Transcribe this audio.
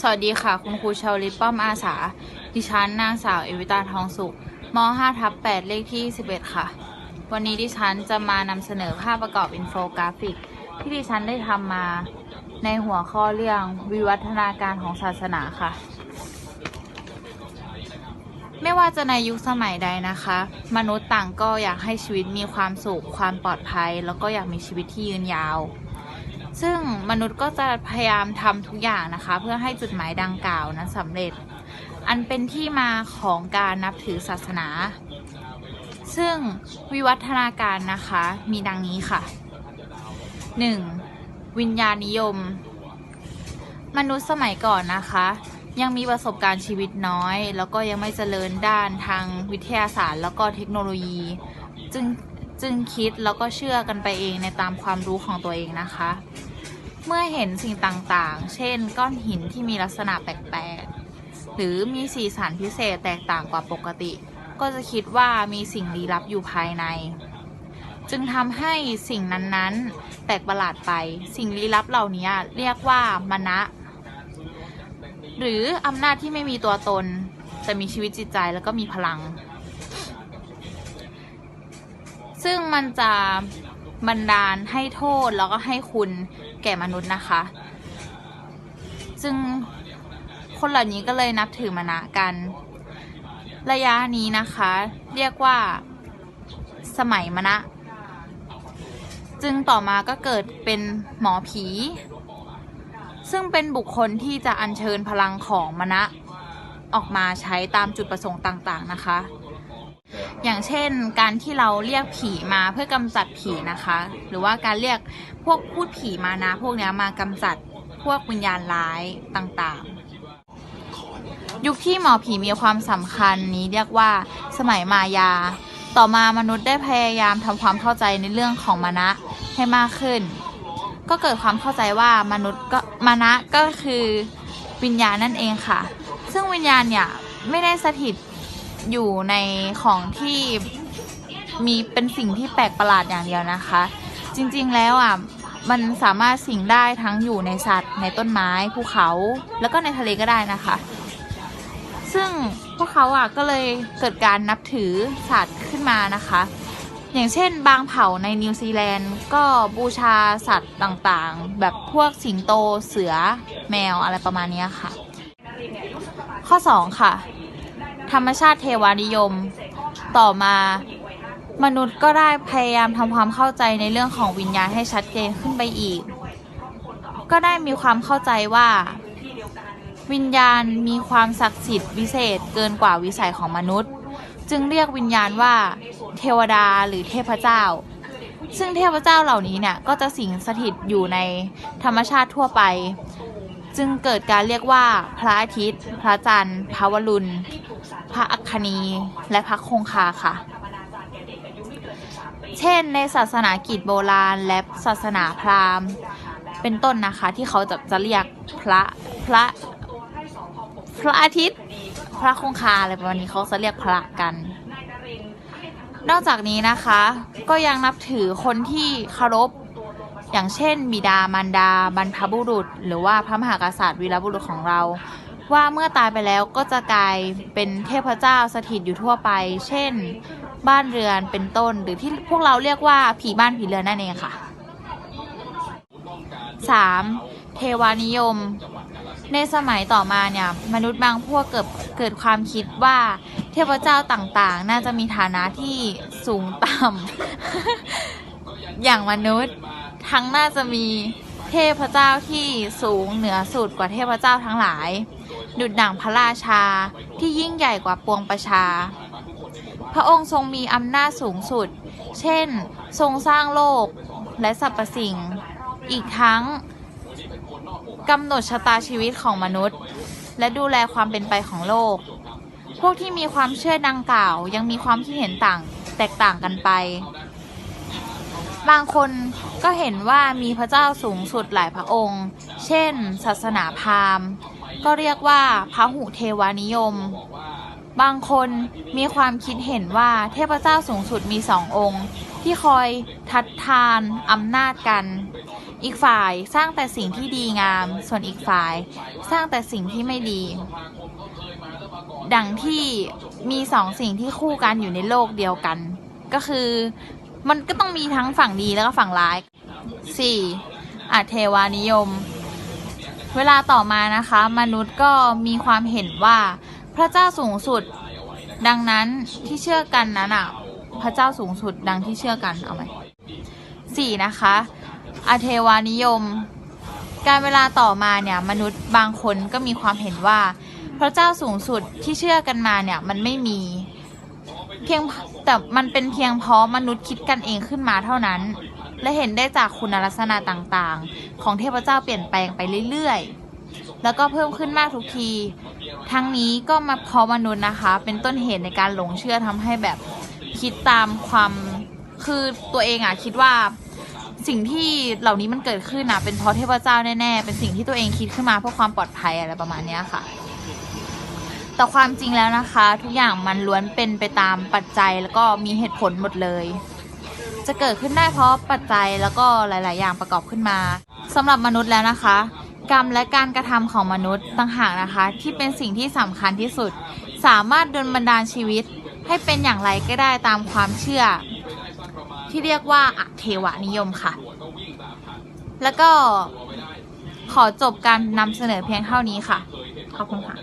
สวัสดีค่ะ คุณครูชาวลิปป้อมอาสา ดิฉันนางสาวเอวิตาทองสุขม5ทับ8เลขที่ 11 ค่ะ วันนี้ดิฉันจะมานำเสนอภาพประกอบอินโฟกราฟิก ที่ดิฉันได้ทำมาในหัวข้อเรื่องวิวัฒนาการของศาสนาค่ะ ไม่ว่าจะในยุคสมัยใดนะคะ มนุษย์ต่างก็อยากให้ชีวิตมีความสุข ความปลอดภัย แล้วก็อยากมีชีวิตที่ยืนยาว ซึ่งมนุษย์ก็จะพยายามทำทุกอย่างนะคะ เพื่อให้จุดหมายดังกล่าวนั้นสำเร็จ อันเป็นที่มาของการนับถือศาสนา ซึ่งวิวัฒนาการนะคะมีดังนี้ค่ะ 1. วิญญาณนิยม มนุษย์สมัยก่อนนะคะ ยังมีประสบการณ์ชีวิตน้อย แล้วก็ยังไม่เจริญด้านทางวิทยาศาสตร์ แล้วก็เทคโนโลยี จึงจึงคิดแล้วก็เชื่อกันไปเองในตามความรู้ของตัวเองนะคะ เมื่อเห็นสิ่งต่างๆ เช่น ก้อนหินที่มีลักษณะแปลกๆ หรือมีสีสันพิเศษแตกต่างกว่าปกติ ก็จะคิดว่ามีสิ่งลี้ลับอยู่ภายใน จึงทำให้สิ่งนั้นๆ แปลกประหลาดไป สิ่งลี้ลับเหล่านี้เรียกว่ามณะ หรืออำนาจที่ไม่มีตัวตน แต่มีชีวิตจิตใจแล้วก็มีพลัง ซึ่งมันจะ บันดาลให้โทษแล้วก็ให้คุณแก่มนุษย์นะคะ ซึ่งคนเหล่านี้ก็เลยนับถือมณะกัน ระยะนี้นะคะ เรียกว่าสมัยมณะจึงต่อมาก็เกิดเป็นหมอผี ซึ่งเป็นบุคคลที่จะอัญเชิญพลังของมณะออกมาใช้ตามจุดประสงค์ต่าง ๆ นะคะ อย่างเช่นการที่เราเรียกผีมาเพื่อกำจัดผีนะคะ หรือว่าการเรียกพวกพูดผีมานะ พวกนี้มากำจัดพวกวิญญาณร้ายต่างๆ ยุคที่หมอผีมีความสำคัญนี้เรียกว่าสมัยมายา ต่อมามนุษย์ได้พยายามทำความเข้าใจในเรื่องของมณะให้มากขึ้น ก็เกิดความเข้าใจว่ามนุษย์ก็มณะก็คือวิญญาณนั่นเองค่ะ ซึ่งวิญญาณเนี่ยไม่ได้สถิต อยู่ในของที่มีเป็นสิ่งที่แปลกประหลาดอย่างเดียวนะคะ จริงๆแล้วอะมันสามารถสิงได้ทั้งอยู่ในสัตว์ ในต้นไม้ภูเขา แล้วก็ในทะเลก็ได้นะคะ ซึ่งพวกเขาอะก็เลยเกิดการนับถือสัตว์ขึ้นมานะคะ อย่างเช่น บางเผ่าในนิวซีแลนด์ก็บูชาสัตว์ต่างๆ แบบพวกสิงโตเสือแมวอะไรประมาณนี้ค่ะ ข้อ 2 ค่ะ ธรรมชาติเทวานิยม ต่อมามนุษย์ก็ได้พยายามทำความเข้าใจในเรื่องของวิญญาณให้ชัดเจนขึ้นไปอีก ก็ได้มีความเข้าใจว่า วิญญาณมีความศักดิ์สิทธิ์วิเศษเกินกว่าวิสัยของมนุษย์ จึงเรียกวิญญาณว่า เทวดาหรือเทพเจ้า ซึ่งเทพเจ้าเหล่านี้เนี่ยก็จะสิงสถิตอยู่ในธรรมชาติทั่วไป จึงเกิดการเรียกว่า พระอาทิตย์ พระจันทร์พระวรุณ ระอัคคณีและพระคงคาค่ะ เช่นในศาสนากิจโบราณและศาสนาพราหมณ์ เป็นต้นนะคะที่เขาจะจะเรียกพระพระพระอาทิตย์ พระคงคาอะไรประมาณนี้เขาจะเรียกพระกัน นอกจากนี้นะคะ ก็ยังนับถือคนที่เคารพอย่างเช่น บิดามารดา บรรพบุรุษ หรือว่าพระมหากษัตริย์วีรบุรุษของเรา ว่าเมื่อตายไปแล้วก็จะกลายเป็นเทพเจ้าสถิตอยู่ทั่วไป เช่น บ้านเรือนเป็นต้น หรือที่พวกเราเรียกว่าผีบ้านผีเรือนนั่นเองค่ะ 3. เทวานิยม ในสมัยต่อมาเนี่ยมนุษย์บางพวกเกิดเกิดความคิดว่าเทพเจ้าต่างๆ น่าจะมีฐานะที่สูงต่ำ อย่างมนุษย์ทั้งน่าจะมีเทพเจ้าที่สูงเหนือสุดกว่าเทพเจ้าทั้งหลาย ดุจดั่งพระราชาที่ยิ่งใหญ่กว่าปวงประชา พระองค์ทรงมีอำนาจสูงสุด เช่น ทรงสร้างโลกและสรรพสิ่ง อีกทั้งกำหนดชะตาชีวิตของมนุษย์ และดูแลความเป็นไปของโลก พวกที่มีความเชื่อดังกล่าวยังมีความคิดเห็นต่างแตกต่างกันไป บางคนก็เห็นว่ามีพระเจ้าสูงสุดหลายพระองค์ เช่น ศาสนาพราหมณ์ ก็เรียกว่าพระหุเทวานิยม บางคนมีความคิดเห็นว่าเทพเจ้าสูงสุดมีสององค์ ที่คอยทัดทานอำนาจกัน อีกฝ่ายสร้างแต่สิ่งที่ดีงาม ส่วนอีกฝ่ายสร้างแต่สิ่งที่ไม่ดี ดังที่มีสองสิ่งที่คู่กันอยู่ในโลกเดียวกัน ก็คือมันก็ต้องมีทั้งฝั่งดีแล้วก็ฝั่งร้าย 4. อาเทวานิยม เวลาต่อมานะคะ มนุษย์ก็มีความเห็นว่าพระเจ้าสูงสุด ดังนั้นที่เชื่อกันนั้นอะพระเจ้าสูงสุดดังที่เชื่อกันเอาไหมสี่นะคะอาเทวานิยม การเวลาต่อมาเนี่ยมนุษย์บางคนก็มีความเห็นว่า พระเจ้าสูงสุดที่เชื่อกันมาเนี่ยมันไม่มีเพียงแต่มันเป็นเพียงเพราะมนุษย์คิดกันเองขึ้นมาเท่านั้น และเห็นได้จากคุณลักษณะต่างๆ ของเทพเจ้าเปลี่ยนแปลงไปเรื่อยๆ แล้วก็เพิ่มขึ้นมากทุกที ทั้งนี้ก็มาเพราะมนุษย์นะคะ เป็นต้นเหตุในการหลงเชื่อทำให้แบบคิดตามความคือตัวเองอะคิดว่าสิ่งที่เหล่านี้มันเกิดขึ้นอะเป็นเพราะเทพเจ้าแน่ๆ เป็นสิ่งที่ตัวเองคิดขึ้นมาเพื่อความปลอดภัยอะไรประมาณนี้ค่ะ แต่ความจริงแล้วนะคะ ทุกอย่างมันล้วนเป็นไปตามปัจจัยแล้วก็มีเหตุผลหมดเลย จะเกิดขึ้นได้เพราะปัจจัยแล้วก็หลาย ๆ อย่างประกอบขึ้นมาสำหรับมนุษย์แล้วนะคะ กรรมและการกระทำของมนุษย์ต่างหากนะคะ ที่เป็นสิ่งที่สำคัญที่สุด สามารถดลบันดาลชีวิต ให้เป็นอย่างไรก็ได้ตามความเชื่อ ที่เรียกว่าอเทวนิยมค่ะ แล้วก็ขอจบการนำเสนอเพียงเท่านี้ค่ะ ขอบคุณค่ะ